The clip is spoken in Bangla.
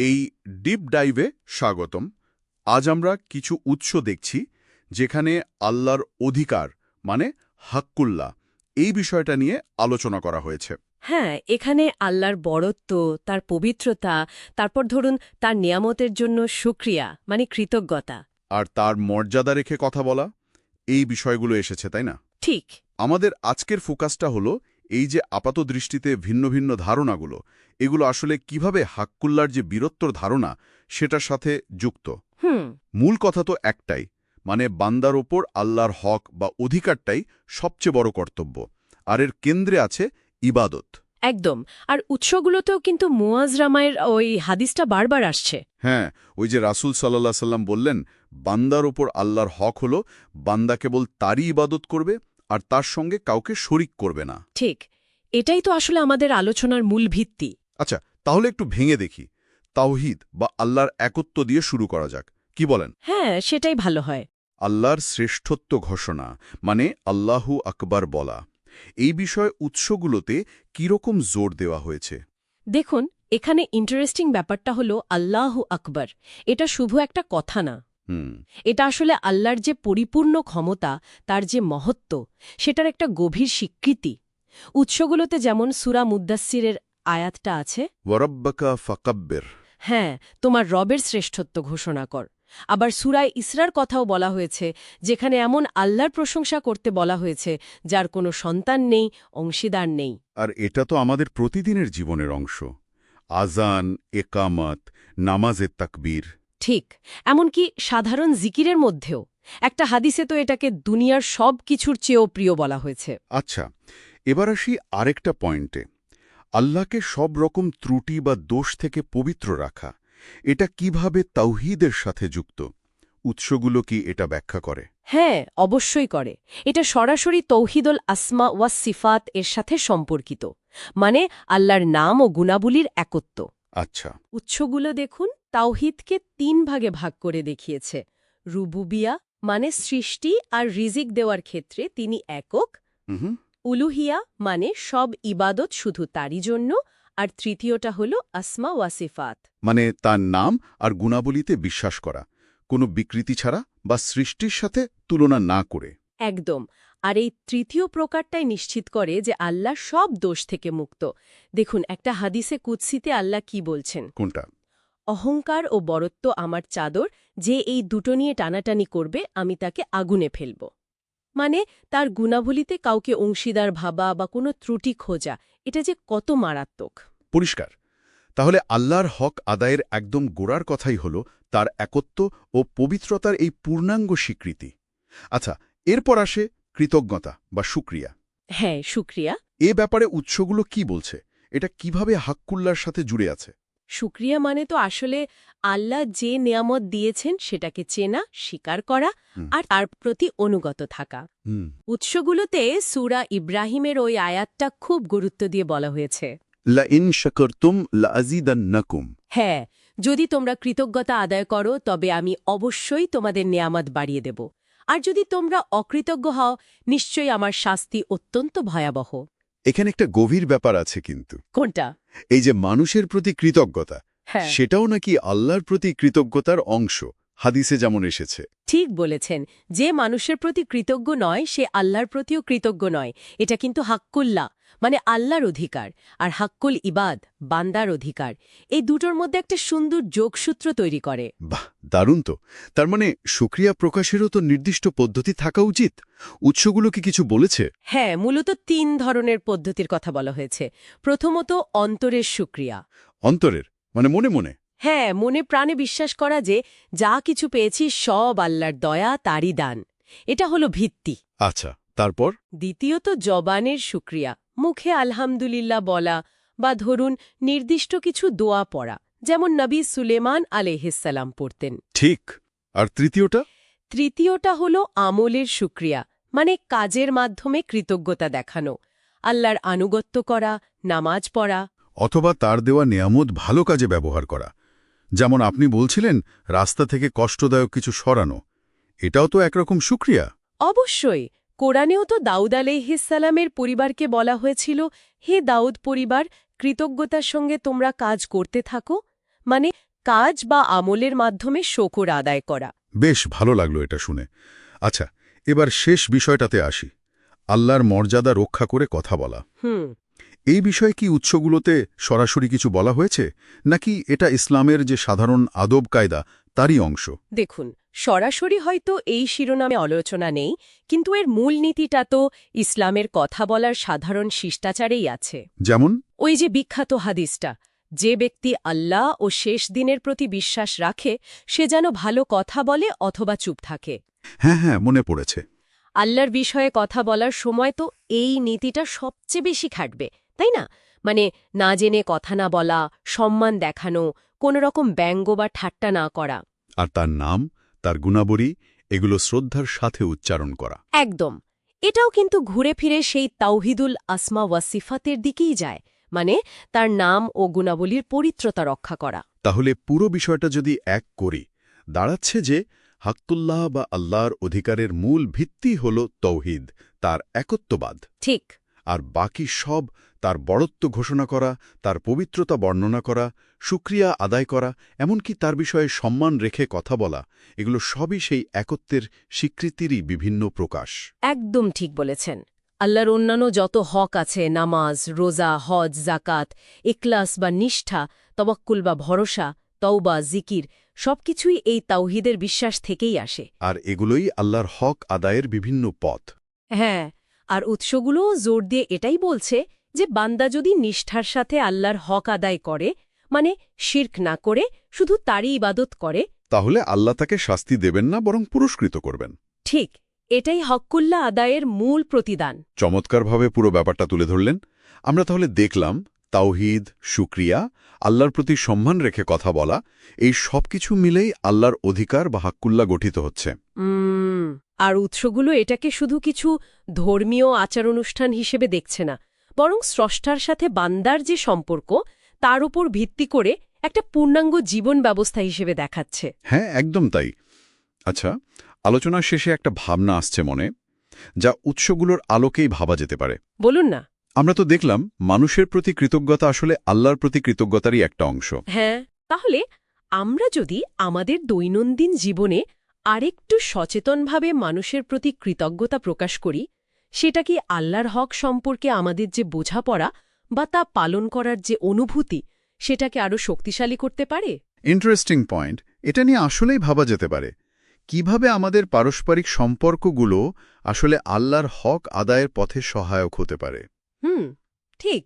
এই ডিপ ডাইভে স্বাগতম। আজ আমরা কিছু উৎস দেখছি যেখানে আল্লাহর অধিকার মানে হাক্কুল্লা এই বিষয়টা নিয়ে আলোচনা করা হয়েছে। হ্যাঁ এখানে আল্লাহর বড়ত্ব তার পবিত্রতা তারপর ধরুন তার নিয়ামতের জন্য সুক্রিয়া মানে কৃতজ্ঞতা। আর তার মর্যাদা রেখে কথা বলা এই বিষয়গুলো এসেছে তাই না? ঠিক। আমাদের আজকের ফোকাসটা হলো এই যে আপাত দৃষ্টিতে ভিন্ন ভিন্ন ধারণাগুলো এগুলো আসলে কীভাবে হাক্কুল্লার যে বীরত্বর ধারণা সেটার সাথে যুক্ত? হুম। মূল কথা তো একটাই মানে বান্দার ওপর আল্লাহর হক বা অধিকারটাই সবচেয়ে বড় কর্তব্য আর এর কেন্দ্রে আছে ইবাদত। একদম আর উৎসগুলোতেও কিন্তু মুয়াজ রামায়ের ওই হাদিসটা বারবার আসছে। হ্যাঁ ওই যে রাসুল সাল্লাহ সাল্লাম বললেন বান্দার ওপর আল্লাহর হক হলো বান্দা কেবল তারই ইবাদত করবে আর তার সঙ্গে কাউকে শরিক করবে না। ঠিক। এটাই তো আসলে আমাদের আলোচনার মূল ভিত্তি। আচ্ছা তাহলে একটু ভেঙে দেখি। তাওহিদ বা আল্লাহর একত্ব দিয়ে শুরু করা যাক। কি বলেন? হ্যাঁ সেটাই ভালো হয়। আল্লাহর শ্রেষ্ঠত্ব ঘোষণা মানে আল্লাহু আকবার বলা। এই বিষয়ে উৎসগুলোতে কীরকম জোর দেওয়া হয়েছে? দেখুন এখানে ইন্টারেস্টিং ব্যাপারটা হলো আল্লাহ আকবর। এটা শুধু একটা কথা না। এটা আসলে আল্লাহর যে পরিপূর্ণ ক্ষমতা তার যে মহত্ব সেটার একটা গভীর স্বীকৃতি। উৎসগুলোতে যেমন সুরা মুদ্দাসিরের আয়াতটা আছে হ্যাঁ তোমার রবের শ্রেষ্ঠত্ব ঘোষণা কর। আবার সুরায় ইসরার কথাও বলা হয়েছে যেখানে এমন আল্লাহর প্রশংসা করতে বলা হয়েছে যার কোনো সন্তান নেই অংশীদার নেই। আর এটা তো আমাদের প্রতিদিনের জীবনের অংশ। আজান একামত নামাজের তাকবীর। ঠিক এমনকি সাধারণ জিকিরের মধ্যেও। একটা হাদিসে তো এটাকে দুনিয়ার সব কিছুর চেয়েও প্রিয় বলা হয়েছে। আচ্ছা এবার আসি আরেকটা পয়েন্টে। আল্লাহকে সব রকম ত্রুটি বা দোষ থেকে পবিত্র রাখা এটা কীভাবে তাওহিদের সাথে যুক্ত? উৎসগুলো কি এটা ব্যাখ্যা করে? হ্যাঁ অবশ্যই করে। এটা সরাসরি তৌহিদুল আসমা ওয়া সিফাত এর সাথে সম্পর্কিত। মানে আল্লাহর নাম ও গুণাবলীর একত্ব। আচ্ছা। উৎসগুলো দেখুন। তাওহিদকে তিন ভাগে ভাগ করে দেখিয়েছে। রুবুবিয়া মানে সৃষ্টি আর রিজিক দেওয়ার ক্ষেত্রে তিনি একক। উলুহিয়া মানে সব ইবাদত শুধু তারই জন্য। আর তৃতীয়টা হল আসমা ওয়াসিফাত মানে তার নাম আর গুণাবলীতে বিশ্বাস করা। কোনো বিকৃতি ছাড়া বা সৃষ্টির সাথে তুলনা না করে। একদম। আর এই তৃতীয় প্রকারটাই নিশ্চিত করে যে আল্লাহ সব দোষ থেকে মুক্ত। দেখুন একটা হাদিসে কুৎসিতে আল্লাহ কি বলছেন? কোনটা? অহংকার ও বরত্ব আমার চাদর যে এই দুটো নিয়ে টানাটানি করবে আমি তাকে আগুনে ফেলব। মানে তার গুণাবলিতে কাউকে অংশীদার ভাবা বা কোনো ত্রুটি খোঁজা এটা যে কত মারাত্মক। পরিষ্কার। তাহলে আল্লাহর হক আদায়ের একদম গোড়ার কথাই হল তার একত্ব ও পবিত্রতার এই পূর্ণাঙ্গ স্বীকৃতি। আচ্ছা এরপর আসে কৃতজ্ঞতা বা সুক্রিয়া। হ্যাঁ শুক্রিয়া এ ব্যাপারে উৎসগুলো কি বলছে? এটা কীভাবে হাক্কুল্লার সাথে জুড়ে আছে? শুক্রিয়া মানে তো আসলে আল্লাহ যে নিয়ামত দিয়েছেন সেটাকে চেনা স্বীকার করা আর তার প্রতি অনুগত থাকা। উৎসগুলোতে সুরা ইব্রাহিমের ওই আয়াতটা খুব গুরুত্ব দিয়ে বলা হয়েছে। লা ইন শাকরতুম লা আজিদান্নাকুম হ্যাঁ যদি তোমরা কৃতজ্ঞতা আদায় করো তবে আমি অবশ্যই তোমাদের নেয়ামত বাড়িয়ে দেব। আর যদি তোমরা অকৃতজ্ঞ হও নিশ্চয়ই আমার শাস্তি অত্যন্ত ভয়াবহ। এখানে একটা গভীর ব্যাপার আছে কিন্তু। কোনটা? এই যে মানুষের প্রতি কৃতজ্ঞতা হ্যাঁ। সেটাও নাকি আল্লাহর প্রতি কৃতজ্ঞতার অংশ? হাদিসে যেমন এসেছে। ঠিক বলেছেন যে মানুষের প্রতি কৃতজ্ঞ নয় সে আল্লাহর প্রতিও কৃতজ্ঞ নয়। এটা কিন্তু হাক্কুল্লা মানে আল্লাহর অধিকার আর হাক্কুল ইবাদ বান্দার অধিকার। এই দুটোর মধ্যে একটা সুন্দর যোগসূত্র তৈরি করে। বাহ দারুণ তো। তার মানে সুক্রিয়া প্রকাশেরও তো নির্দিষ্ট পদ্ধতি থাকা উচিত? উৎসগুলো কি কিছু বলেছে? হ্যাঁ মূলত তিন ধরনের পদ্ধতির কথা বলা হয়েছে। প্রথমত অন্তরের সুক্রিয়া। অন্তরের মানে মনে মনে। হ্যাঁ মনে প্রাণে বিশ্বাস করা যে যা কিছু পেয়েছি সব আল্লাহর দয়া তারই দান। এটা হলো ভিত্তি। আচ্ছা তারপর? দ্বিতীয়ত জবানের সুক্রিয়া মুখে আলহামদুলিল্লাহ বলা বা ধরুন নির্দিষ্ট কিছু দোয়া পড়া যেমন নবী সুলেমান আলেহিসাল্লাম পড়তেন। ঠিক। আর তৃতীয়টা? তৃতীয়টা হল আমলের সুক্রিয়া মানে কাজের মাধ্যমে কৃতজ্ঞতা দেখানো আল্লাহর আনুগত্য করা নামাজ পড়া। অথবা তার দেওয়া নিয়ামত ভালো কাজে ব্যবহার করা। যেমন আপনি বলছিলেন রাস্তা থেকে কষ্টদায়ক কিছু সরানো। এটাও তো একরকম সুক্রিয়া। অবশ্যই। কোরআনেও তো দাউদ আলাইহিসালামের পরিবারকে বলা হয়েছিল হে দাউদ পরিবার কৃতজ্ঞতার সঙ্গে তোমরা কাজ করতে থাকো। মানে কাজ বা আমলের মাধ্যমে শকর আদায় করা। বেশ ভালো লাগল এটা শুনে। আচ্ছা এবার শেষ বিষয়টাতে আসি। আল্লাহর মর্যাদা রক্ষা করে কথা বলা। হুম। এই বিষয়ে কি উৎসগুলোতে সরাসরি কিছু বলা হয়েছে নাকি এটা ইসলামের যে সাধারণ আদব কায়দা তারই অংশ? দেখুন সরাসরি হয়তো এই শিরোনামে আলোচনা নেই কিন্তু এর মূল নীতিটা তো ইসলামের কথা বলার সাধারণ শিষ্টাচারেই আছে। যেমন? ওই যে বিখ্যাত হাদিসটা যে ব্যক্তি আল্লাহ ও শেষ দিনের প্রতি বিশ্বাস রাখে সে যেন ভালো কথা বলে অথবা চুপ থাকে। হ্যাঁ হ্যাঁ মনে পড়েছে। আল্লাহর বিষয়ে কথা বলার সময় তো এই নীতিটা সবচেয়ে বেশি খাটবে। তাই না? মানে না জেনে কথা না বলা সম্মান দেখানো কোনো রকম ব্যঙ্গ বা ঠাট্টা না করা। আর তার নাম তার গুণাবলী এগুলো শ্রদ্ধার সাথে উচ্চারণ করা। একদম। এটাও কিন্তু ঘুরে ফিরে সেই তাওহিদুল আসমা ওয়াসিফাতের দিকেই যায়। মানে তার নাম ও গুণাবলীর পরিত্রতা রক্ষা করা। তাহলে পুরো বিষয়টা যদি এক করি দাঁড়াচ্ছে যে হাক্তুল্লাহ বা আল্লাহর অধিকারের মূল ভিত্তি হল তৌহিদ তার একত্ববাদ। ঠিক। আর বাকি সব তার বড়ত্ব ঘোষণা করা তার পবিত্রতা বর্ণনা করা সুক্রিয়া আদায় করা এমনকি তার বিষয়ে সম্মান রেখে কথা বলা এগুলো সবই সেই একত্বের স্বীকৃতিরই বিভিন্ন প্রকাশ। একদম ঠিক বলেছেন। আল্লাহর অন্যান্য যত হক আছে নামাজ রোজা হজ জাকাত ইকলাস বা নিষ্ঠা তবাক্কুল বা ভরসা তওবা জিকির সবকিছুই এই তাওহিদের বিশ্বাস থেকেই আসে। আর এগুলোই আল্লাহর হক আদায়ের বিভিন্ন পথ। হ্যাঁ আর উৎসগুলোও জোর দিয়ে এটাই বলছে যে বান্দা যদি নিষ্ঠার সাথে আল্লাহর হক আদায় করে মানে শির্ক না করে শুধু তারই ইবাদত করে তাহলে আল্লাহ তাকে শাস্তি দেবেন না বরং পুরস্কৃত করবেন। ঠিক এটাই হক্কুল্লা আদায়ের মূল প্রতিদান। চমৎকারভাবে পুরো ব্যাপারটা তুলে ধরলেন। আমরা তাহলে দেখলাম তাওহিদ সুক্রিয়া আল্লাহর প্রতি সম্মান রেখে কথা বলা এই সব কিছু মিলেই আল্লাহর অধিকার বা হাক্কুল্লা গঠিত হচ্ছে। আর উৎসগুলো এটাকে শুধু কিছু ধর্মীয় আচার অনুষ্ঠান হিসেবে দেখছে না বরং স্রষ্টার সাথে বান্দার যে সম্পর্ক তার উপর ভিত্তি করে একটা পূর্ণাঙ্গ জীবন ব্যবস্থা হিসেবে দেখাচ্ছে। হ্যাঁ একদম তাই। আচ্ছা আলোচনার শেষে একটা ভাবনা আসছে মনে যা উৎসগুলোর আলোকেই ভাবা যেতে পারে। বলুন না। আমরা তো দেখলাম মানুষের প্রতি কৃতজ্ঞতা আসলে আল্লাহর প্রতি কৃতজ্ঞতারই একটা অংশ। হ্যাঁ তাহলে আমরা যদি আমাদের দৈনন্দিন জীবনে আরেকটু সচেতনভাবে মানুষের প্রতি কৃতজ্ঞতা প্রকাশ করি সেটা কি আল্লাহর হক সম্পর্কে আমাদের যে বোঝাপড়া বা তা পালন করার যে অনুভূতি সেটাকে আরও শক্তিশালী করতে পারে? ইন্টারেস্টিং পয়েন্ট এটা নিয়ে আসলেই ভাবা যেতে পারে। কীভাবে আমাদের পারস্পরিক সম্পর্কগুলো আসলে আল্লাহর হক আদায়ের পথে সহায়ক হতে পারে? হুম ঠিক।